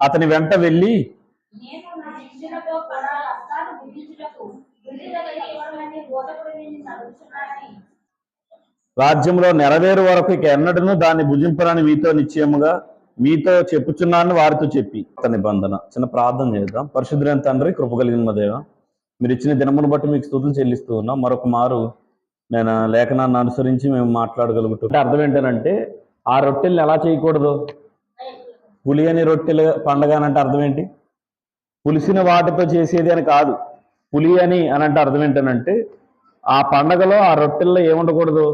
అతని వెంట వెళ్ళి రాజ్యంలో నెరవేరు వరకు ఇక ఎన్నడను దాన్ని భుజింపరని మీతో నిశ్చయముగా మీతో చెప్పుచున్నాను వారితో చెప్పి నిబంధన. చిన్న ప్రార్థన చేద్దాం. పరిశుద్ధులైన తండ్రి కృప కలిగిన మా దేవ మీరు ఇచ్చిన దినమును బట్టి మీకు స్థుతులు చెల్లిస్తూ ఉన్నాం. మరొక మారు నేను లేఖనాన్ని అనుసరించి మేము మాట్లాడగలుగుతాం అంటే అర్థం ఏంటంటే ఆ రొట్టెల్ని ఎలా చేయకూడదు? పులియని రొట్టెల పండగ అని అంటే అర్థం ఏంటి పులిసిన వాటితో చేసేది అని కాదు. పులి అని అని అంటే అర్థం ఏంటనంటే ఆ పండగలో ఆ రొట్టెల్లో ఏముండకూడదు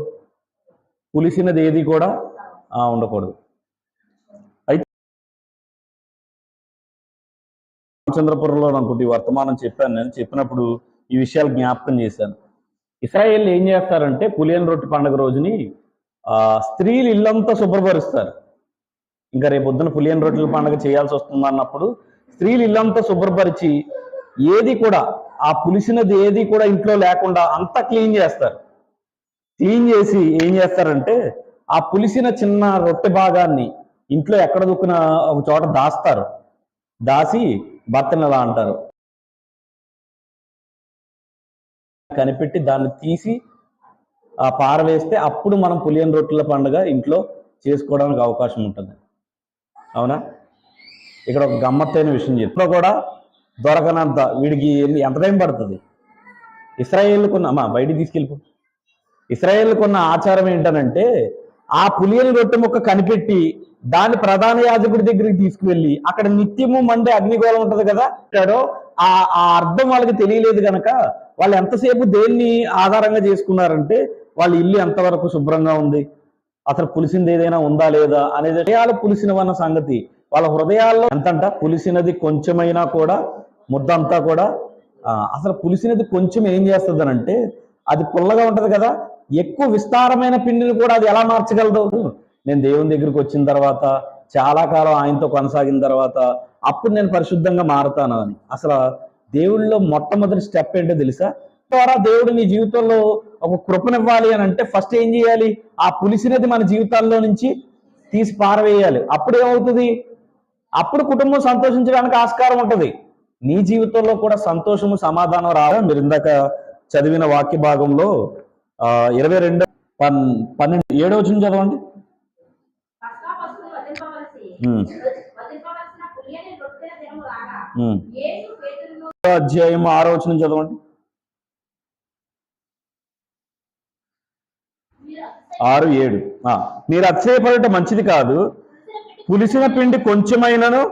పులిసినది ఏది కూడా ఆ, ఉండకూడదు. అయితే రామచంద్రపురంలో అనుకుంటే వర్తమానం చెప్పాను. నేను చెప్పినప్పుడు ఈ విషయాలు జ్ఞాపకం చేశాను. ఇస్రాయేల్ ఏం చేస్తారంటే పులియన్ రొట్టె పండుగ రోజుని ఆ, స్త్రీలు ఇల్లంతా శుభ్రపరుస్తారు. ఇంకా రేపు పొద్దున పులియన్ రొట్టెల పండుగ చేయాల్సి వస్తుంది అన్నప్పుడు స్త్రీలు ఇల్లంతా శుభ్రపరిచి ఏది కూడా ఆ పులిసినది ఏది కూడా ఇంట్లో లేకుండా అంతా క్లీన్ చేస్తారు. క్లీన్ చేసి ఏం చేస్తారంటే ఆ పులిసిన చిన్న రొట్టె భాగాన్ని ఇంట్లో ఎక్కడ దుక్కున ఒక చోట దాస్తారు. దాసి భర్తను ఎలా అంటారు? కనిపెట్టి దాన్ని తీసి ఆ పారవేస్తే అప్పుడు మనం పులియన్ రొట్టెల పండుగ ఇంట్లో చేసుకోవడానికి అవకాశం ఉంటుంది. అవునా? ఇక్కడ ఒక గమ్మత్తైన విషయం చెప్తా. కూడా దొరకనంత వీడికి ఎంత టైం పడుతుంది? ఇస్రాయేల్కున్న అమ్మా బయటికి తీసుకెళ్ళిపో. ఇస్రాయేల్కున్న ఆచారం ఏంటనంటే ఆ పులియని రొట్టె ముక్క కనిపెట్టి దాన్ని ప్రధాన యాజకుడి దగ్గరికి తీసుకువెళ్ళి అక్కడ నిత్యము మండే అగ్నిగోళం ఉంటుంది కదా అంటాడో ఆ ఆ అర్థం వాళ్ళకి తెలియలేదు కనుక వాళ్ళు ఎంతసేపు దేన్ని ఆధారంగా చేసుకున్నారంటే వాళ్ళ ఇల్లు ఎంతవరకు శుభ్రంగా ఉంది అసలు పులిసింది ఏదైనా ఉందా లేదా అనేది హృదయాలు పులిసినవన్న సంగతి. వాళ్ళ హృదయాల్లో ఎంతంట పులిసినది కొంచెమైనా కూడా ముద్దంతా కూడా అసలు పులిసినది కొంచెం ఏం చేస్తుంది అంటే అది పుల్లగా ఉంటుంది కదా ఎక్కువ విస్తారమైన పిండిని కూడా అది ఎలా మార్చగలదు? నేను దేవుని దగ్గరికి వచ్చిన తర్వాత చాలా కాలం ఆయనతో కొనసాగిన తర్వాత అప్పుడు నేను పరిశుద్ధంగా మారుతాను అని. అసలు దేవుళ్ళలో మొట్టమొదటి స్టెప్ ఏంటో తెలుసా? ద్వారా దేవుడు నీ జీవితంలో ఒక కృపనివ్వాలి అని అంటే ఫస్ట్ ఏం చేయాలి? ఆ పులిసినది మన జీవితాల్లో నుంచి తీసి పారవేయాలి. అప్పుడు ఏమవుతుంది? అప్పుడు కుటుంబం సంతోషించడానికి ఆస్కారం ఉంటుంది. నీ జీవితంలో కూడా సంతోషము సమాధానం రావా మీరు ఇందాక చదివిన వాక్య భాగంలో ఆ, ఇరవై రెండు పన్ పన్నెండు ఏడో వచ్చిన చదవండి? అధ్యాయం ఆరో వచ్చిన చదవండి మీరు ఆరు ఏడు. మీరు అతిశయపడటం మంచిది కాదు. పులిసిన పిండి కొంచెమైనను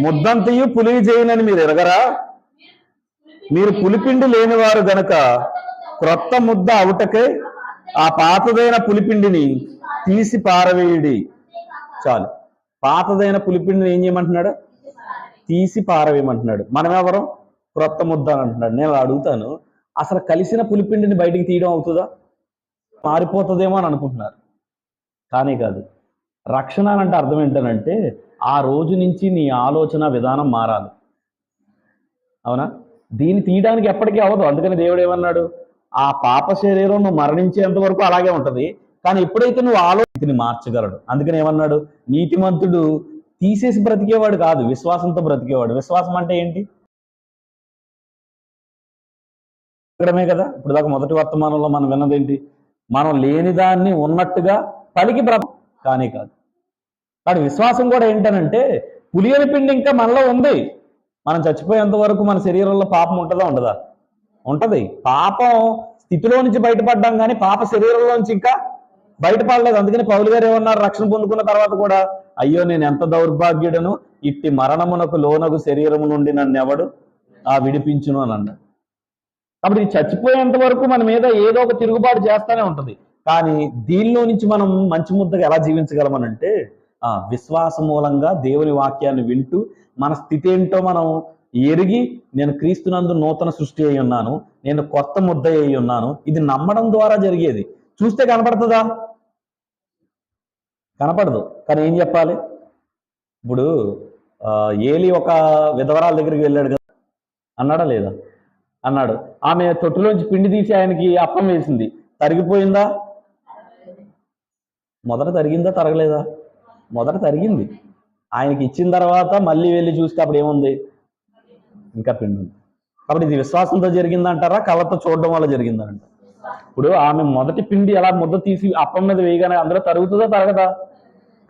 ముద్దంతయు పులివి చేయనని మీరు ఎరగరా? మీరు పులిపిండి లేనివారు గనక క్రొత్త ముద్ద అవుటకై ఆ పాతదైన పులిపిండిని తీసి పారవేయుడి. చాలు. పాతదైన పులిపిండిని ఏం చేయమంటున్నాడు? తీసి పారవేయమంటున్నాడు. మనమెవరం? క్రొత్త ముద్ద అని అంటున్నాడు. నేను అడుగుతాను. అసలు కలిసిన పులిపిండిని బయటికి తీయడం అవుతుందా? మారిపోతుందేమో అని అనుకుంటున్నారు. కానీ కాదు. రక్షణ అని అంటే అర్థం ఏంటనంటే ఆ రోజు నుంచి నీ ఆలోచన విధానం మారాలి. అవునా? దీన్ని తీయడానికి ఎప్పటికీ అవ్వదు. అందుకని దేవుడు ఏమన్నాడు? ఆ పాప శరీరం నువ్వు మరణించేంత వరకు అలాగే ఉంటుంది. కానీ ఎప్పుడైతే నువ్వు ఆలోచనని మార్చగలడు అందుకని ఏమన్నాడు? నీతిమంతుడు తీసేసి బ్రతికేవాడు కాదు విశ్వాసంతో బ్రతికేవాడు. విశ్వాసం అంటే ఏంటి? ఇక్కడమే కదా. ఇప్పుడు దాకా మొదటి వర్తమానంలో మనం విన్నదేంటి మనం లేని దాన్ని ఉన్నట్టుగా పలికి బ్రత కానీ కాదు. కానీ విశ్వాసం కూడా ఏంటనంటే పులియని పిండి ఇంకా మనలో ఉంది. మనం చచ్చిపోయేంత వరకు మన శరీరంలో పాపం ఉంటుందా ఉండదా? ఉంటది. పాపం స్థితిలో నుంచి బయటపడ్డాం కానీ పాప శరీరంలో నుంచి ఇంకా బయటపడలేదు. అందుకని పౌలు గారు ఏమన్నారు? రక్షణ పొందుకున్న తర్వాత కూడా అయ్యో నేను ఎంత దౌర్భాగ్యుడను? ఇట్టి మరణమునకు లోనగు శరీరము నుండి నన్ను ఎవడు ఆ విడిపించును అని అన్నాడు. కాబట్టి ఇది చచ్చిపోయేంత వరకు మన మీద ఏదో ఒక తిరుగుబాటు చేస్తానే ఉంటుంది. కానీ దీనిలో నుంచి మనం మంచి ముద్దగా ఎలా జీవించగలమనంటే ఆ విశ్వాస మూలంగా దేవుని వాక్యాన్ని వింటూ మన స్థితి ఏంటో మనం ఎరిగి నేను క్రీస్తునందు నూతన సృష్టి అయి ఉన్నాను నేను కొత్త ముద్ద అయి ఉన్నాను ఇది నమ్మడం ద్వారా జరిగేది. చూస్తే కనపడుతుందా? కనపడదు. కానీ ఏం చెప్పాలి? ఇప్పుడు ఆ, ఏలి ఒక విధవరాల దగ్గరికి వెళ్ళాడు కదా. అన్నాడా లేదా? అన్నాడు. ఆమె తొట్టులోంచి పిండి తీసి ఆయనకి అప్పం వేసింది. తరిగిపోయిందా? మొదట తరిగిందా? తరగలేదా? మొదట తరిగింది. ఆయనకి ఇచ్చిన తర్వాత మళ్ళీ వెళ్ళి చూస్తే అప్పుడు ఏముంది? ఇంకా పిండి ఉంది. కాబట్టి ఇది విశ్వాసంతో జరిగిందంటారా? కళ్ళతో చూడడం వల్ల జరిగిందంట. ఇప్పుడు ఆమె మొదటి పిండి ఎలా ముద్ద తీసి అప్పం మీద వేయగానే అందులో తరుగుతుందా? తరగదా?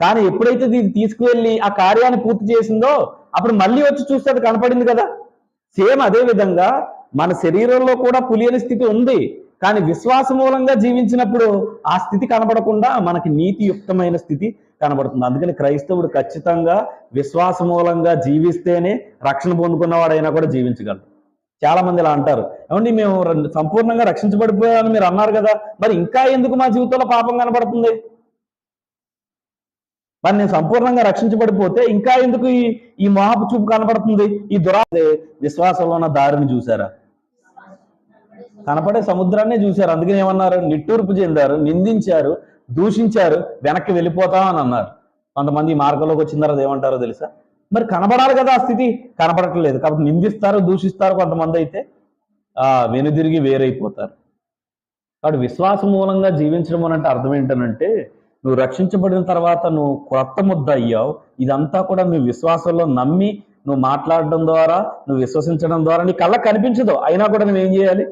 కానీ ఎప్పుడైతే ఇది తీసుకువెళ్ళి ఆ కార్యాన్ని పూర్తి చేసిందో అప్పుడు మళ్ళీ వచ్చి చూస్తే అది కనపడింది కదా. సేమ్ అదే విధంగా మన శరీరంలో కూడా పులియని స్థితి ఉంది. కానీ విశ్వాస మూలంగా జీవించినప్పుడు ఆ స్థితి కనబడకుండా మనకి నీతియుక్తమైన స్థితి కనబడుతుంది. అందుకని క్రైస్తవుడు ఖచ్చితంగా విశ్వాస మూలంగా జీవిస్తేనే రక్షణ పొందుకున్నవాడైనా కూడా జీవించగలడు. చాలా మంది ఇలా అంటారు. ఏమండి మేము సంపూర్ణంగా రక్షించబడిపోయామని మీరు అన్నారు కదా మరి ఇంకా ఎందుకు మా జీవితంలో పాపం కనబడుతుంది? మరి నేను సంపూర్ణంగా రక్షించబడిపోతే ఇంకా ఎందుకు ఈ ఈ మహాపు చూపు కనబడుతుంది ఈ దురా విశ్వాసంలో ఉన్న దారిని చూసారా కనపడే సముద్రాన్ని చూశారు. అందుకని ఏమన్నారు? నిట్టూర్పు చెందారు నిందించారు దూషించారు వెనక్కి వెళ్ళిపోతామని అన్నారు. కొంతమంది ఈ మార్గంలోకి వచ్చిన తర్వాత ఏమంటారో తెలుసా? మరి కనబడాలి కదా ఆ స్థితి. కనబడట్లేదు కాబట్టి నిందిస్తారు దూషిస్తారు కొంతమంది అయితే ఆ వెనుదిరిగి వేరైపోతారు. కాబట్టి విశ్వాస మూలంగా జీవించడం అని అంటే అర్థం ఏంటనంటే నువ్వు రక్షించబడిన తర్వాత నువ్వు కొత్త ముద్ద అయ్యావు. ఇదంతా కూడా నువ్వు విశ్వాసంలో నమ్మి నువ్వు మాట్లాడడం ద్వారా నువ్వు విశ్వసించడం ద్వారా నీ కళ్ళ కనిపించదు. అయినా కూడా నువ్వు ఏం చేయాలి?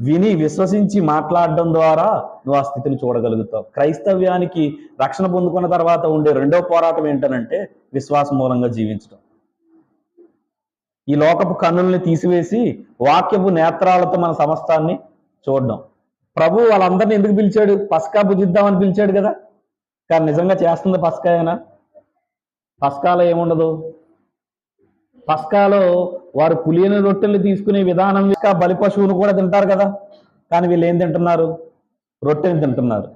విని విశ్వసించి మాట్లాడడం ద్వారా నువ్వు ఆ స్థితిని చూడగలుగుతావు. క్రైస్తవ్యానికి రక్షణ పొందుకున్న తర్వాత ఉండే రెండో పోరాటం ఏంటనంటే విశ్వాస మూలంగా జీవించడం. ఈ లోకపు కన్నుల్ని తీసివేసి వాక్యపు నేత్రాలతో మన సమస్తాన్ని చూడడం. ప్రభు వాళ్ళందరినీ ఎందుకు పిలిచాడు? పస్కా భుజిద్దామని పిలిచాడు కదా. కానీ నిజంగా చేస్తుంది పస్కా అయినా పస్కాలో ఏముండదు? పస్కాలో వారు పులియని రొట్టెలు తీసుకునే విధానం ఇంకా బలి పశువును కూడా తింటారు కదా. కానీ వీళ్ళు ఏం తింటున్నారు? రొట్టెని తింటున్నారు.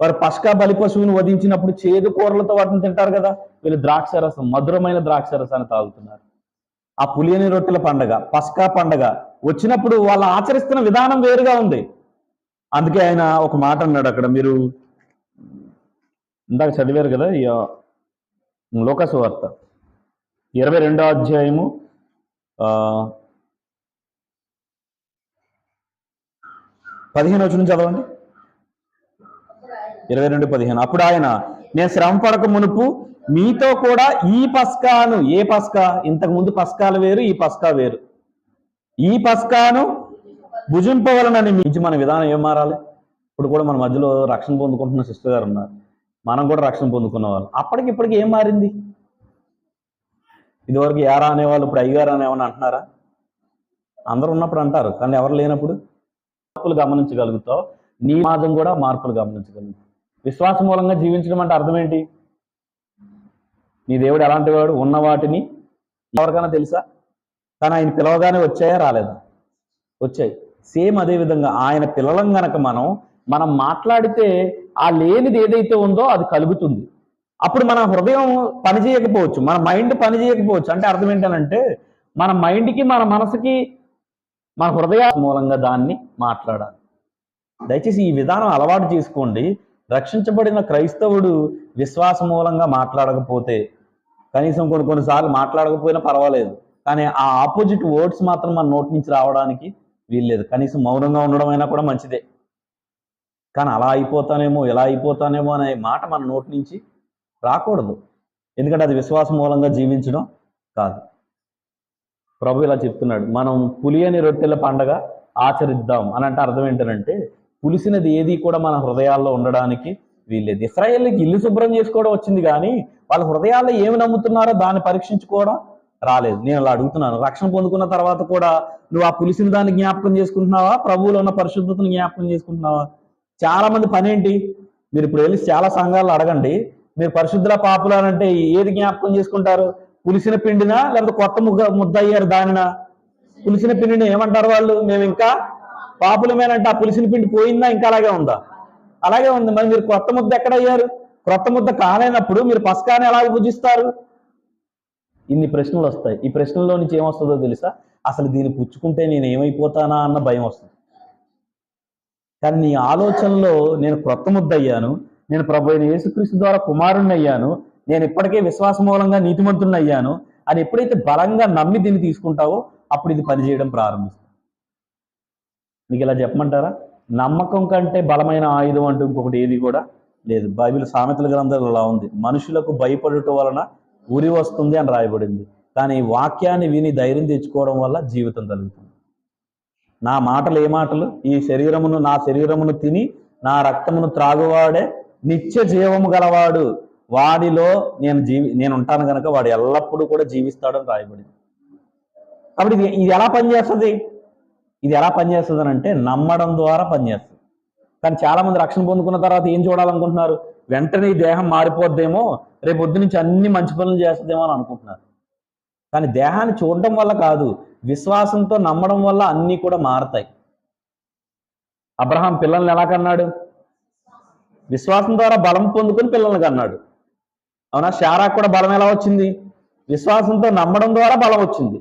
వారు పస్కా బలి పశువును వధించినప్పుడు చేదు కూరలతో వాటిని తింటారు కదా. వీళ్ళు ద్రాక్ష రసం మధురమైన ద్రాక్ష రసాన్ని తాగుతున్నారు. ఆ పులియని రొట్టెల పండగ పస్కా పండగ వచ్చినప్పుడు వాళ్ళు ఆచరిస్తున్న విధానం వేరుగా ఉంది. అందుకే ఆయన ఒక మాట అన్నాడు అక్కడ మీరు ఇందాక చదివారు కదా ఈ లోకసు వార్త. ఇరవై రెండో అధ్యాయము పదిహేను వచ్చిన చదవండి. ఇరవై రెండు పదిహేను. అప్పుడు ఆయన నేను శ్రమ పడక మునుపు మీతో కూడా ఈ పస్కాను ఏ పస్కా? ఇంతకు ముందు పస్కాలు వేరు ఈ పస్కా వేరు. ఈ పస్కాను భుజింపవలనని మించి మన విధానం ఏం మారాలి? ఇప్పుడు కూడా మన మధ్యలో రక్షణ పొందుకుంటున్న సిస్టర్ గారు ఉన్నారు. మనం కూడా రక్షణ పొందుకున్న వాళ్ళు. అప్పటికి ఇప్పటికి ఏం మారింది? ఇదివరకు యారా అనేవాళ్ళు ఇప్పుడు అయ్యారా అనేవాళ్ళు అంటున్నారా? అందరూ ఉన్నప్పుడు అంటారు కానీ ఎవరు లేనప్పుడు? మార్పులు గమనించగలుగుతావు. నీ మాదం కూడా మార్పులు గమనించగలుగుతావు. విశ్వాస మూలంగా జీవించడం అంటే అర్థం ఏంటి? నీ దేవుడు ఎలాంటి వాడు? ఉన్న వాటిని ఎవరికైనా తెలుసా? కానీ ఆయన పిలవగానే వచ్చాయా? రాలేదా? వచ్చాయి. సేమ్ అదే విధంగా ఆయన పిల్లలం గనక మనం మనం మాట్లాడితే ఆ లేనిది ఏదైతే ఉందో అది కలుగుతుంది. అప్పుడు మన హృదయం పనిచేయకపోవచ్చు మన మైండ్ పని చేయకపోవచ్చు. అంటే అర్థం ఏంటనంటే మన మైండ్కి మన మనసుకి మన హృదయ మూలంగా దాన్ని మాట్లాడాలి. దయచేసి ఈ విధానం అలవాటు చేసుకోండి. రక్షించబడిన క్రైస్తవుడు విశ్వాస మూలంగా మాట్లాడకపోతే కనీసం కొన్ని కొన్నిసార్లు మాట్లాడకపోయినా పర్వాలేదు. కానీ ఆ ఆపోజిట్ వర్డ్స్ మాత్రం మన నోటి నుంచి రావడానికి వీల్లేదు. కనీసం మౌనంగా ఉండడం అయినా కూడా మంచిదే. కానీ అలా అయిపోతానేమో ఇలా అయిపోతానేమో అనే మాట మన నోటి నుంచి రాకూడదు. ఎందుకంటే అది విశ్వాసం మూలంగా జీవించడం కాదు. ప్రభు ఇలా చెప్తున్నాడు మనం పులియని రొట్టెల పండగ ఆచరిద్దాం అని అంటే అర్థం ఏంటంటే పులిసినది ఏది కూడా మన హృదయాల్లో ఉండడానికి వీల్లేదు. ఇస్రాయేల్కి ఇల్లు శుభ్రం చేసుకోవడం వచ్చింది కానీ వాళ్ళ హృదయాల్లో ఏమి నమ్ముతున్నారో దాన్ని పరీక్షించుకోవడం రాలేదు. నేను అలా అడుగుతున్నాను రక్షణ పొందుకున్న తర్వాత కూడా నువ్వు ఆ పులిసిన దాన్ని జ్ఞాపకం చేసుకుంటున్నావా? ప్రభువులో ఉన్న పరిశుద్ధతను జ్ఞాపకం చేసుకుంటున్నావా? చాలా మంది పని ఏంటి? మీరు ఇప్పుడు వెళ్ళి చాలా సంఘాలు అడగండి. మీరు పరిశుద్ధుల పాపులు అంటే ఏది జ్ఞాపకం చేసుకుంటారు? పులిసిన పిండినా లేకపోతే కొత్త ముగ్గ ముద్ద అయ్యారు దానినా? పులిసిన పిండిని ఏమంటారు వాళ్ళు? మేము ఇంకా పాపులమేనంటే ఆ పులిసిన పిండి పోయిందా? ఇంకా అలాగే ఉందా? అలాగే ఉంది. మరి మీరు కొత్త ముద్ద ఎక్కడ అయ్యారు కొత్త ముద్ద కాలేనప్పుడు మీరు పసకాన్ని ఎలా పూజిస్తారు? ఇన్ని ప్రశ్నలు వస్తాయి. ఈ ప్రశ్నల్లో నుంచి ఏమొస్తుందో తెలుసా? అసలు దీన్ని పుచ్చుకుంటే నేను ఏమైపోతానా అన్న భయం వస్తుంది. కానీ నీ ఆలోచనలో నేను క్రొత్త ముద్ద అయ్యాను నేను ప్రభు అయిన యేసుక్రీస్తు ద్వారా కుమారుణ్ణి అయ్యాను నేను ఇప్పటికే విశ్వాస మూలంగా నీతిమంతుణ్ణి అయ్యాను అని ఎప్పుడైతే బలంగా నమ్మి దీన్ని తీసుకుంటావో అప్పుడు ఇది పనిచేయడం ప్రారంభిస్తుంది మీకు ఇలా చెప్పమంటారా? నమ్మకం కంటే బలమైన ఆయుధం అంటూ ఇంకొకటి ఏది కూడా లేదు. బైబిల్ సామెతల గ్రంథాలు అలా ఉంది. మనుషులకు భయపడటం వలన ఉరి వస్తుంది అని రాయబడింది. కానీ వాక్యాన్ని విని ధైర్యం తెచ్చుకోవడం వల్ల జీవితం కలుగుతుంది నా మాటలు ఏ మాటలు? ఈ శరీరమును నా శరీరమును తిని నా రక్తమును త్రాగువాడే నిత్య జీవము గలవాడు. వాడిలో నేను జీవి నేను ఉంటాను కనుక వాడు ఎల్లప్పుడూ కూడా జీవిస్తాడని రాయబడింది. కాబట్టి ఇది ఇది ఎలా పనిచేస్తుంది? ఇది ఎలా పనిచేస్తుంది అని అంటే నమ్మడం ద్వారా పనిచేస్తుంది. కానీ చాలా మంది రక్షణ పొందుకున్న తర్వాత ఏం చూడాలనుకుంటున్నారు? వెంటనే ఈ దేహం మారిపోద్దేమో రేపు పొద్దు నుంచి అన్ని మంచి పనులు చేస్తుందేమో అని అనుకుంటున్నారు. కానీ దేహాన్ని చూడడం వల్ల కాదు విశ్వాసంతో నమ్మడం వల్ల అన్నీ కూడా మారతాయి. అబ్రహాం పిల్లల్ని ఎలా కన్నాడు? విశ్వాసం ద్వారా బలం పొందుకుని పిల్లల్ని కన్నాడు. అవునా? శారా కూడా బలం ఎలా వచ్చింది? విశ్వాసంతో నమ్మడం ద్వారా బలం వచ్చింది.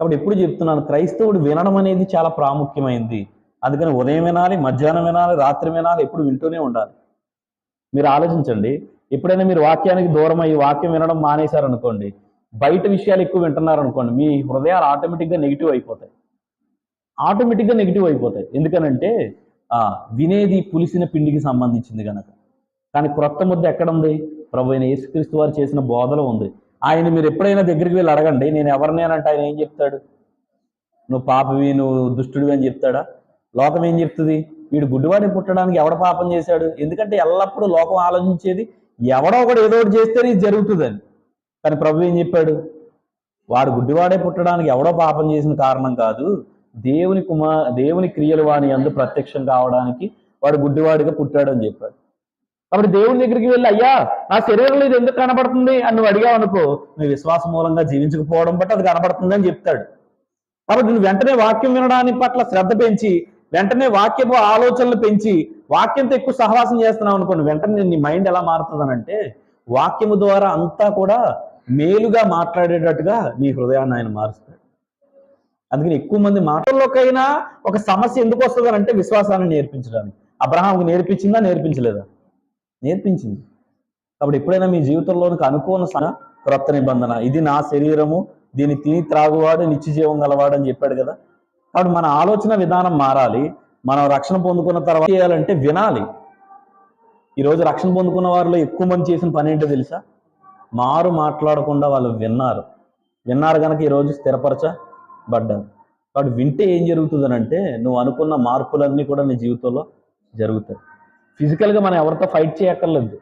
కాబట్టి ఎప్పుడు చెప్తున్నాను క్రైస్తవుడు వినడం అనేది చాలా ప్రాముఖ్యమైంది. అందుకని ఉదయం వినాలి మధ్యాహ్నం వినాలి రాత్రి వినాలి ఎప్పుడు వింటూనే ఉండాలి. మీరు ఆలోచించండి. ఎప్పుడైనా మీరు వాక్యానికి దూరం అయ్యి వాక్యం వినడం మానేశారనుకోండి బయట విషయాలు ఎక్కువ వింటున్నారు అనుకోండి మీ హృదయాలు ఆటోమేటిక్గా నెగిటివ్ అయిపోతాయి. ఆటోమేటిక్గా నెగిటివ్ అయిపోతాయి. ఎందుకనంటే ఆ వినేది పులిసిన పిండికి సంబంధించింది కనుక కానీ క్రొత్త ముద్ద ఎక్కడ ఉంది ప్రభు అయిన యేసుక్రీస్తు వారు చేసిన బోధలో ఉంది. ఆయన మీరు ఎప్పుడైనా దగ్గరికి వెళ్ళి అడగండి నేను ఎవరిని అంటే ఆయన ఏం చెప్తాడు? నువ్వు పాపవి నువ్వు దుష్టుడివి అని చెప్తాడా? లోకం ఏం చెప్తుంది? వీడు గుడ్డివాడిని పుట్టడానికి ఎవడ పాపం చేశాడు? ఎందుకంటే ఎల్లప్పుడూ లోకం ఆలోచించేది ఎవడో ఒకడు ఏదో ఒకటి చేస్తేనే ఇది జరుగుతుందని. కానీ ప్రభు ఏం చెప్పాడు? వాడు గుడ్డివాడే పుట్టడానికి ఎవడో పాపం చేసిన కారణం కాదు దేవుని కుమార్ దేవుని క్రియలు వాని అందు ప్రత్యక్షం కావడానికి వాడు గుడ్డివాడిగా పుట్టాడు అని చెప్పాడు. కాబట్టి దేవుని దగ్గరికి వెళ్ళి అయ్యా నా శరీరంలో ఇది ఎందుకు కనబడుతుంది? అని నువ్వు అడిగావు అనుకో నువ్వు విశ్వాసం మూలంగా జీవించకపోవడం బట్టి అది కనబడుతుంది అని చెప్తాడు. కాబట్టి నువ్వు వెంటనే వాక్యం వినడానికి పట్ల శ్రద్ధ పెంచి వెంటనే వాక్యపు ఆలోచనలు పెంచి వాక్యంతో ఎక్కువ సహవాసం చేస్తున్నావు అనుకోండి వెంటనే నీ మైండ్ ఎలా మారుతుందనంటే వాక్యము ద్వారా అంతా కూడా మేలుగా మాట్లాడేటట్టుగా నీ హృదయాన్ని ఆయన మారుస్తాడు. అందుకని ఎక్కువ మంది మాటల్లోకైనా ఒక సమస్య ఎందుకు వస్తుంది అంటే విశ్వాసాన్ని నేర్పించడానికి. అబ్రహాంకు నేర్పించిందా నేర్పించలేదా? నేర్పించింది. కాబట్టి ఎప్పుడైనా మీ జీవితంలోనికి అనుకోని సన క్రొత్త నిబంధన ఇది నా శరీరము దీన్ని తిని త్రాగువాడు నిత్య జీవం గలవాడు అని చెప్పాడు కదా కాబట్టి మన ఆలోచన విధానం మారాలి. మనం రక్షణ పొందుకున్న తర్వాత చేయాలంటే వినాలి. ఈరోజు రక్షణ పొందుకున్న వారిలో ఎక్కువ మంది చేసిన పని ఏంటో తెలుసా? మారు మాట్లాడకుండా వాళ్ళు విన్నారు. విన్నారు కనుక ఈరోజు స్థిరపరచబడ్డారు. కాబట్టి వింటే ఏం జరుగుతుంది అంటే నువ్వు అనుకున్న మార్పులన్నీ కూడా నీ జీవితంలో జరుగుతాయి. ఫిజికల్గా మనం ఎవరితో ఫైట్ చేయక్కర్లేదు.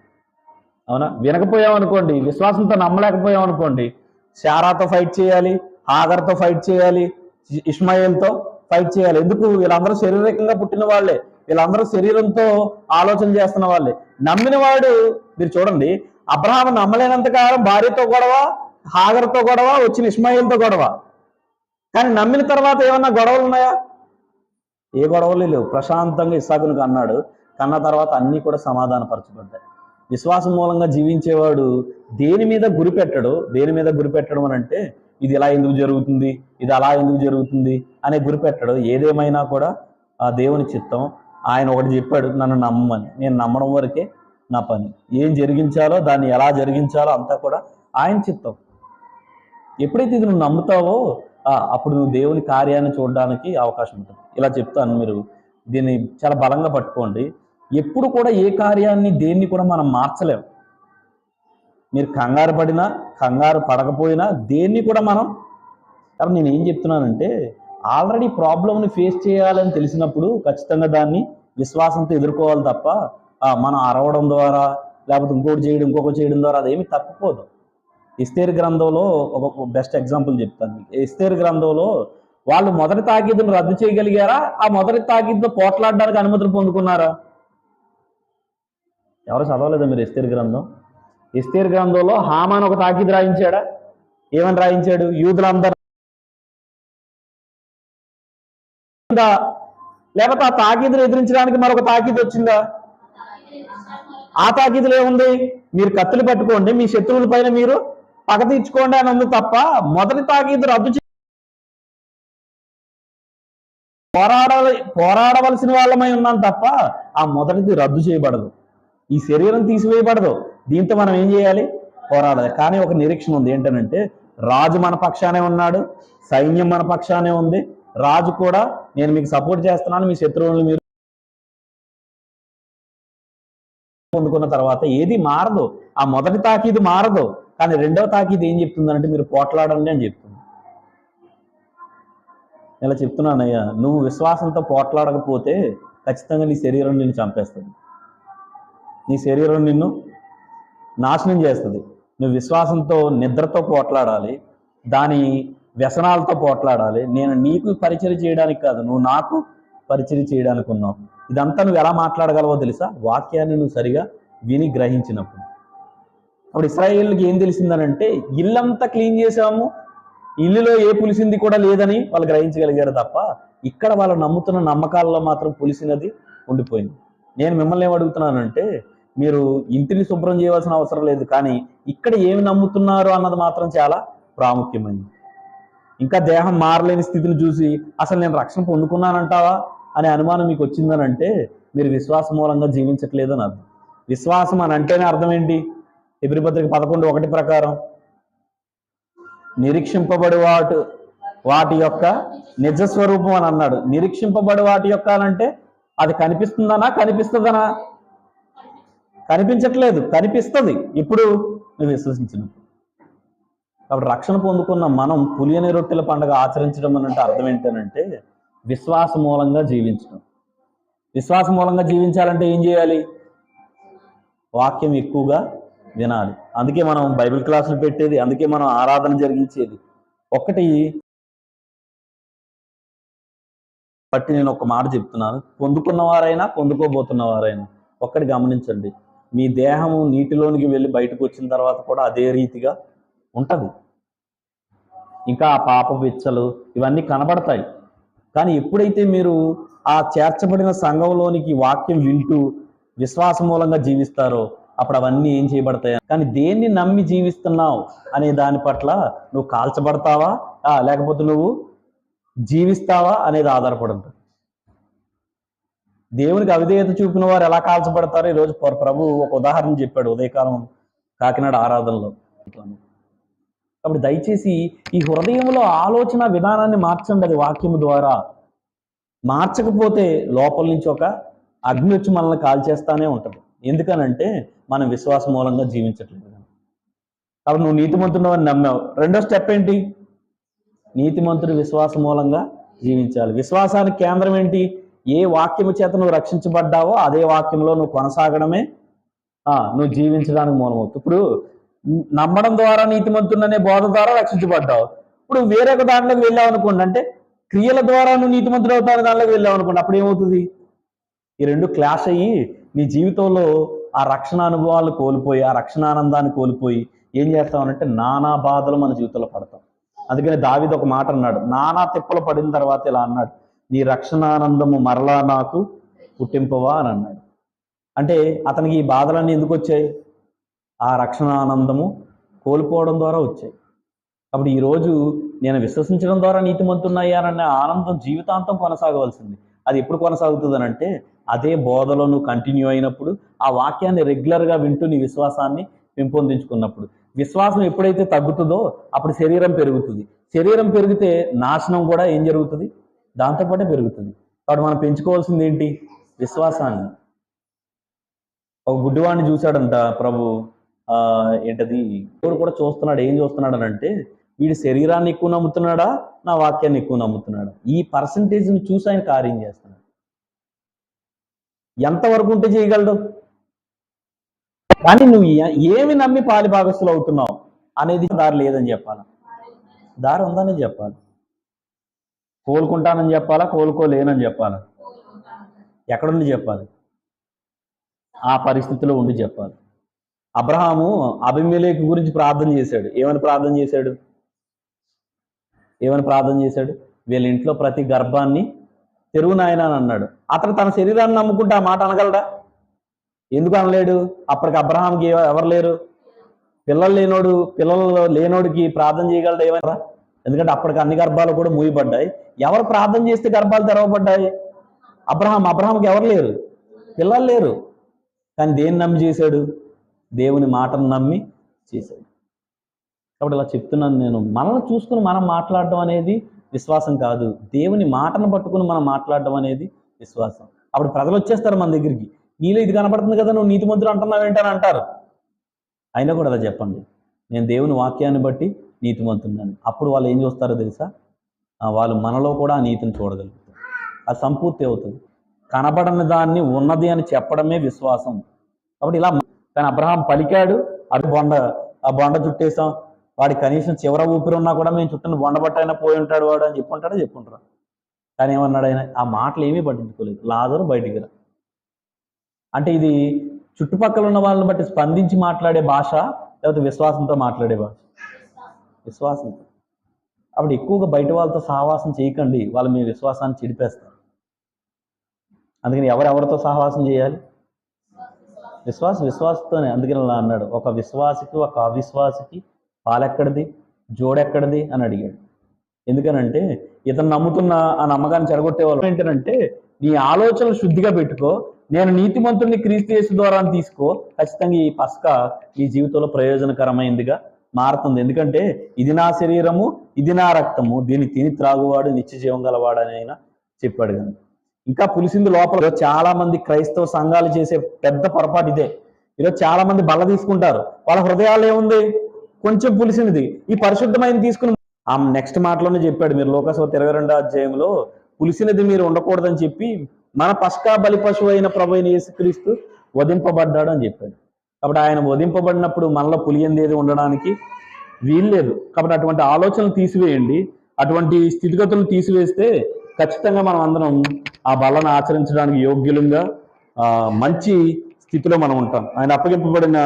అవునా? వినకపోయాం అనుకోండి విశ్వాసంతో నమ్మలేకపోయాం అనుకోండి శారాతో ఫైట్ చేయాలి ఆగర్తో ఫైట్ చేయాలి ఇస్మాయిల్తో ఇష్మాయిల్తో ఫైట్ చేయాలి. ఎందుకు? వీళ్ళందరూ శారీరకంగా పుట్టిన వాళ్ళే. వీళ్ళందరూ శరీరంతో ఆలోచన చేస్తున్న వాళ్ళే. నమ్మిన వాడు మీరు చూడండి అబ్రహాం నమ్మలేనంత కాలం భార్యతో గొడవ హాగర్తో గొడవ వచ్చిన ఇస్మాయిల్తో గొడవ. కానీ నమ్మిన తర్వాత ఏమన్నా గొడవలు ఉన్నాయా? ఏ గొడవలు లేవు. ప్రశాంతంగా ఇస్సాకునికి అన్నాడు కన్న తర్వాత అన్నీ కూడా సమాధానపరచబడ్డాయి. విశ్వాసం మూలంగా జీవించేవాడు దేని మీద గురి పెట్టడు? దేని మీద గురి పెట్టడం అని అంటే ఇది ఇలా ఎందుకు జరుగుతుంది? ఇది అలా ఎందుకు జరుగుతుంది? అనే గురిపెట్టాడు ఏదేమైనా కూడా ఆ దేవుని చిత్తం ఆయన ఒకటి చెప్పాడు నన్ను నమ్మని. నేను నమ్మడం వరకే నా పని. ఏం జరిగించాలో దాన్ని ఎలా జరిగించాలో అంతా కూడా ఆయన చిత్తం. ఎప్పుడైతే ఇది నువ్వు నమ్ముతావో అప్పుడు నువ్వు దేవుని కార్యాన్ని చూడడానికి అవకాశం ఉంటుంది. ఇలా చెప్తాను మీరు. దీన్ని చాలా బలంగా పట్టుకోండి. ఎప్పుడు కూడా ఏ కార్యాన్ని దేన్ని కూడా మనం మార్చలేం. మీరు కంగారు పడినా కంగారు పడకపోయినా దేన్ని కూడా మనం కానీ నేను ఏం చెప్తున్నానంటే ఆల్రెడీ ప్రాబ్లమ్ని ఫేస్ చేయాలని తెలిసినప్పుడు ఖచ్చితంగా దాన్ని విశ్వాసంతో ఎదుర్కోవాలి తప్ప మనం అరవడం ద్వారా లేకపోతే ఇంకోటి చేయడం ఇంకొకటి చేయడం ద్వారా అదేమి తప్పిపోదు ఇస్తేర్ గ్రంథంలో ఒక బెస్ట్ ఎగ్జాంపుల్ చెప్తాను మీకు. ఇస్తేర్ గ్రంథంలో వాళ్ళు మొదటి తాకిద్దును రద్దు చేయగలిగారా? ఆ మొదటి తాకిద్దు పోట్లాడడానికి అనుమతులు పొందుకున్నారా? ఎవరు చదవలేదా మీరు ఇస్తేర్ గ్రంథం? ఇస్తీర్ గ్రంథంలో హామాన్ ఒక తాకీదు రాయించాడా? ఏమని రాయించాడు? యూదులందరూ లేకపోతే ఆ తాకీదును ఎదిరించడానికి మరొక తాకీదు వచ్చిందా? ఆ తాకీదులో ఏముంది? మీరు కత్తులు పట్టుకోండి మీ శత్రువుల పైన మీరు పగ తీర్చుకోండి అని ఉంది తప్ప మొదటి తాకీదు రద్దు పోరాడ పోరాడవలసిన వాళ్ళమై ఉన్నాం తప్ప ఆ మొదటిది రద్దు చేయబడదు. ఈ శరీరం తీసివేయబడదు. దీంతో మనం ఏం చేయాలి? పోరాడాలి. కానీ ఒక నిరీక్షణ ఉంది. ఏంటనంటే రాజు మన పక్షానే ఉన్నాడు సైన్యం మన పక్షానే ఉంది. రాజు కూడా నేను మీకు సపోర్ట్ చేస్తున్నాను మీ శత్రువులను మీరు పొందుకున్న తర్వాత ఏది మారదు. ఆ మొదటి తాకీదు మారదు. కానీ రెండవ తాకీదు ఏం చెప్తుందంటే మీరు పోట్లాడండి అని చెప్తుంది. ఇలా చెప్తున్నానయ్యా నువ్వు విశ్వాసంతో పోట్లాడకపోతే ఖచ్చితంగా నీ శరీరం నిన్ను చంపేస్తుంది. నీ శరీరం నిన్ను నాశనం చేస్తుంది. నువ్వు విశ్వాసంతో నిద్రతో పోట్లాడాలి. దాని వ్యసనాలతో పోట్లాడాలి. నేను నీకు పరిచయం చేయడానికి కాదు నువ్వు నాకు పరిచయం చేయడానికి ఉన్నావు. ఇదంతా నువ్వు ఎలా మాట్లాడగలవో తెలుసా? వాక్యాన్ని నువ్వు సరిగా విని గ్రహించినప్పుడు. అప్పుడు ఇస్రాయేల్కి ఏం తెలిసిందనంటే ఇల్లంతా క్లీన్ చేసాము ఇల్లులో ఏ పులిసింది కూడా లేదని వాళ్ళు గ్రహించగలిగారు తప్ప ఇక్కడ వాళ్ళు నమ్ముతున్న నమ్మకాల్లో మాత్రం పులిసినది ఉండిపోయింది. నేను మిమ్మల్ని ఏం అడుగుతున్నానంటే మీరు ఇంటిని శుభ్రం చేయవలసిన అవసరం లేదు కానీ ఇక్కడ ఏమి నమ్ముతున్నారు అన్నది మాత్రం చాలా ప్రాముఖ్యమైంది. ఇంకా దేహం మారలేని స్థితిని చూసి అసలు నేను రక్షణ పొందుకున్నానంటావా అనే అనుమానం మీకు వచ్చిందనంటే మీరు విశ్వాస మూలంగా జీవించట్లేదని అర్థం. విశ్వాసం అని అంటేనే అర్థం ఏంటి? ఎబ్రిపత్రిక పదకొండు ఒకటి ప్రకారం నిరీక్షింపబడి వాటి వాటి యొక్క నిజ స్వరూపం అని అన్నాడు. నిరీక్షింపబడి వాటి యొక్క అంటే అది కనిపిస్తుందనా? కనిపిస్తుందనా? కనిపించట్లేదు కనిపిస్తుంది. ఇప్పుడు నువ్వు విశ్వసించినప్పుడు కాబట్టి రక్షణ పొందుకున్న మనం పులియని రొట్టెల పండుగ ఆచరించడం అని అంటే అర్థం ఏంటనంటే విశ్వాస మూలంగా జీవించడం. విశ్వాస మూలంగా జీవించాలంటే ఏం చేయాలి? వాక్యం ఎక్కువగా వినాలి. అందుకే మనం బైబిల్ క్లాసులు పెట్టేది అందుకే మనం ఆరాధన జరిగించేది. ఒకటి బట్టి నేను ఒక మాట చెప్తున్నాను. పొందుకున్న వారైనా పొందుకోబోతున్న వారైనా ఒక్కటి గమనించండి. మీ దేహము నీటిలోనికి వెళ్ళి బయటకు వచ్చిన తర్వాత కూడా అదే రీతిగా ఉంటుంది. ఇంకా ఆ పాప విచ్చలు ఇవన్నీ కనబడతాయి. కానీ ఎప్పుడైతే మీరు ఆ చేర్చబడిన సంఘంలోనికి వాక్యం వింటూ విశ్వాస మూలంగా జీవిస్తారో అప్పుడు అవన్నీ ఏం చేయబడతాయి? కానీ దేన్ని నమ్మి జీవిస్తున్నావు అనే దాని పట్ల నువ్వు కాల్చబడతావా? లేకపోతే నువ్వు జీవిస్తావా అనేది ఆధారపడి ఉంటుంది. దేవునికి అవిధేయత చూపిన వారు ఎలా కాల్చబడతారో ఈరోజు ప్రభు ఒక ఉదాహరణ చెప్పాడు ఉదయకాలం కాకినాడ ఆరాధనలో. కాబట్టి దయచేసి ఈ హృదయంలో ఆలోచన విధానాన్ని మార్చండి అది వాక్యము ద్వారా. మార్చకపోతే లోపల నుంచి ఒక అగ్ని వచ్చి మనల్ని కాల్చేస్తానే ఉంటుంది. ఎందుకనంటే మనం విశ్వాస మూలంగా జీవించట్లేదు. కాబట్టి నువ్వు నీతిమంతుడు అని నమ్మావు. రెండో స్టెప్ ఏంటి? నీతిమంతుడు విశ్వాస మూలంగా జీవించాలి. విశ్వాసానికి కేంద్రం ఏంటి? ఏ వాక్యము చేత నువ్వు రక్షించబడ్డావో అదే వాక్యంలో నువ్వు కొనసాగడమే ఆ, నువ్వు జీవించడానికి మూలమవుతుంది. ఇప్పుడు నమ్మడం ద్వారా నీతిమంతుడనే బోధ ద్వారా రక్షించబడ్డావు. ఇప్పుడు వేరొక దాంట్లోకి వెళ్ళావు అనుకోండి అంటే క్రియల ద్వారా నువ్వు నీతిమంతుడు అవుతాను దాంట్లోకి వెళ్ళావు అనుకోండి అప్పుడు ఏమవుతుంది? ఈ రెండు క్లాష్ అయ్యి నీ జీవితంలో ఆ రక్షణ అనుభవాలు కోల్పోయి ఆ రక్షణ ఆనందాన్ని కోల్పోయి ఏం చేస్తామనంటే నానా బాధలు మన జీవితంలో పడతాం. అందుకని దావిది ఒక మాట అన్నాడు నానా తిప్పలు పడిన తర్వాత ఇలా అన్నాడు. నీ రక్షణానందము మరలా నాకు పుట్టింపవా అని అన్నాడు. అంటే అతనికి ఈ బాధలన్నీ ఎందుకు వచ్చాయి? ఆ రక్షణ ఆనందము కోల్పోవడం ద్వారా వచ్చాయి. కాబట్టి ఈరోజు నేను విశ్వసించడం ద్వారా నీతిమంతున్నాయననే ఆనందం జీవితాంతం కొనసాగవలసింది. అది ఎప్పుడు కొనసాగుతుంది అంటే అదే బోధలో నువ్వు కంటిన్యూ అయినప్పుడు ఆ వాక్యాన్ని రెగ్యులర్గా వింటూ నీ విశ్వాసాన్ని పెంపొందించుకున్నప్పుడు. విశ్వాసం ఎప్పుడైతే తగ్గుతుందో అప్పుడు శరీరం పెరుగుతుంది. శరీరం పెరిగితే నాశనం కూడా ఏం జరుగుతుంది? దాంతోపాటే పెరుగుతుంది. కాబట్టి మనం పెంచుకోవాల్సింది ఏంటి? విశ్వాసాన్ని. ఒక గుడ్డివాడిని చూశాడంట ప్రభు ఆ ఏంటది? దేవుడు కూడా చూస్తున్నాడు. ఏం చూస్తున్నాడు అని అంటే వీడి శరీరాన్ని ఎక్కువ నమ్ముతున్నాడా? నా వాక్యాన్ని ఎక్కువ నమ్ముతున్నాడా? ఈ పర్సంటేజ్ని చూసి ఆయన కార్యం చేస్తున్నాడు. ఎంతవరకు ఉంటే చేయగలడు? కానీ నువ్వు ఏమి నమ్మి పాలి భాగస్తులు అవుతున్నావు అనేది దారి లేదని చెప్పాలి. దారి ఉందని చెప్పాలి. కోలుకుంటానని చెప్పాలా? కోలుకోలేనని చెప్పాలా? ఎక్కడుండి చెప్పాలి? ఆ పరిస్థితిలో ఉండి చెప్పాలి. అబ్రహాము అభిమేలేకు గురించి ప్రార్థన చేశాడు. ఏమని ప్రార్థన చేశాడు? ఏమని ప్రార్థన చేశాడు? వీళ్ళ ఇంట్లో ప్రతి గర్భాన్ని తెరువు నాయన అని అన్నాడు. అతను తన శరీరాన్ని నమ్ముకుంటే ఆ మాట అనగలడా? ఎందుకు అనలేడు? అప్పటికి అబ్రహాంకి ఎవరు లేరు? పిల్లలు లేనోడు పిల్లలు లేనోడికి ప్రార్థన చేయగలడు? ఏమైనా ఎందుకంటే అప్పటికి అన్ని గర్భాలు కూడా మూయబడ్డాయి. ఎవరు ప్రార్థన చేస్తే గర్భాలు తెరవబడ్డాయి? అబ్రహాం. అబ్రహాంకి ఎవరు లేరు? పిల్లలు లేరు. కానీ దేన్ని నమ్మి చేశాడు? దేవుని మాటను నమ్మి చేశాడు. కాబట్టి ఇలా చెప్తున్నాను నేను. మనల్ని చూసుకుని మనం మాట్లాడడం అనేది విశ్వాసం కాదు. దేవుని మాటను పట్టుకుని మనం మాట్లాడడం అనేది విశ్వాసం. అప్పుడు ప్రజలు వచ్చేస్తారు మన దగ్గరికి. నీలో ఇది కనపడుతుంది కదా నువ్వు నీతిమంతుడు అంటున్నావు ఏంటని అంటారు. అయినా కూడా అలా చెప్పండి. నేను దేవుని వాక్యాన్ని బట్టి నీతిమంతున్నాను అప్పుడు వాళ్ళు ఏం చూస్తారో తెలుసా? వాళ్ళు మనలో కూడా ఆ నీతిని చూడగలుగుతారు. అది సంపూర్తి అవుతుంది. కనబడని దాన్ని ఉన్నది అని చెప్పడమే విశ్వాసం. కాబట్టి ఇలా కానీ అబ్రహాం పలికాడు అటు బొండ ఆ బొండ చుట్టేసాం. వాడి కనీసం చివర ఊపిరి ఉన్నా కూడా మేము చుట్టూ బొండ పట్టైనా పోయి ఉంటాడు వాడు అని చెప్పుంటాడో? చెప్పుంటారు కానీ ఏమన్నాడు ఆయన? ఆ మాటలు ఏమీ పట్టించుకోలేదు. లాజరు బయటికి రా. అంటే ఇది చుట్టుపక్కల ఉన్న వాళ్ళని బట్టి స్పందించి మాట్లాడే భాష లేకపోతే విశ్వాసంతో మాట్లాడే భాష. విశ్వాసంతో. అప్పుడు ఎక్కువగా బయట వాళ్ళతో సహవాసం చేయకండి వాళ్ళు మీ విశ్వాసాన్ని చెడిపేస్తారు. అందుకని ఎవరెవరితో సహవాసం చేయాలి? విశ్వాస విశ్వాసతోనే. అందుకని అలా అన్నాడు. ఒక విశ్వాసికి ఒక అవిశ్వాసికి పాలెక్కడిది? జోడెక్కడిది? అని అడిగాడు. ఎందుకనంటే ఇతను నమ్ముతున్న ఆ నమ్మకాన్ని చెడగొట్టే వాళ్ళు ఏంటంటే నీ ఆలోచనలు శుద్ధిగా పెట్టుకో నేను నీతిమంతుడిని క్రీస్తు చేసే ద్వారా తీసుకో ఖచ్చితంగా ఈ పస్క నీ జీవితంలో ప్రయోజనకరమైందిగా మారుతుంది. ఎందుకంటే ఇది నా శరీరము ఇది నా రక్తము. దీన్ని తిని త్రాగువాడు నిత్య జీవం గలవాడు అని ఆయన చెప్పాడు కానీ ఇంకా పులిసింది లోపల చాలా మంది క్రైస్తవ సంఘాలు చేసే పెద్ద పొరపాటు ఇదే. ఈరోజు చాలా మంది బల్ల తీసుకుంటారు. వాళ్ళ హృదయాలు ఏముంది? కొంచెం పులిసినది ఈ పరిశుద్ధమైన తీసుకుని ఆ నెక్స్ట్ మాటలోనే చెప్పాడు మీరు లోకసభ ఇరవై రెండో అధ్యాయంలో పులిసినది మీరు ఉండకూడదని చెప్పి మన పస్కా బలి పశువు అయిన ప్రభు అయిన యేసుక్రీస్తు వధింపబడ్డాడు అని చెప్పాడు. కాబట్టి ఆయన వధింపబడినప్పుడు మనలో పులియందేది ఉండడానికి వీల్లేదు. కాబట్టి అటువంటి ఆలోచనలు తీసివేయండి. అటువంటి స్థితిగతులను తీసివేస్తే ఖచ్చితంగా మనం అందరం ఆ బలాన్ని ఆచరించడానికి యోగ్యులంగా ఆ, మంచి స్థితిలో మనం ఉంటాం. ఆయన అప్పగింపబడిన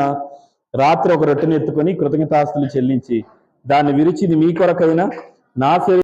రాత్రి ఒక రొట్టెను ఎత్తుకొని కృతజ్ఞతాస్తులు చెల్లించి దాన్ని విరిచి ఇది మీ కొరకైనా నా శరీరం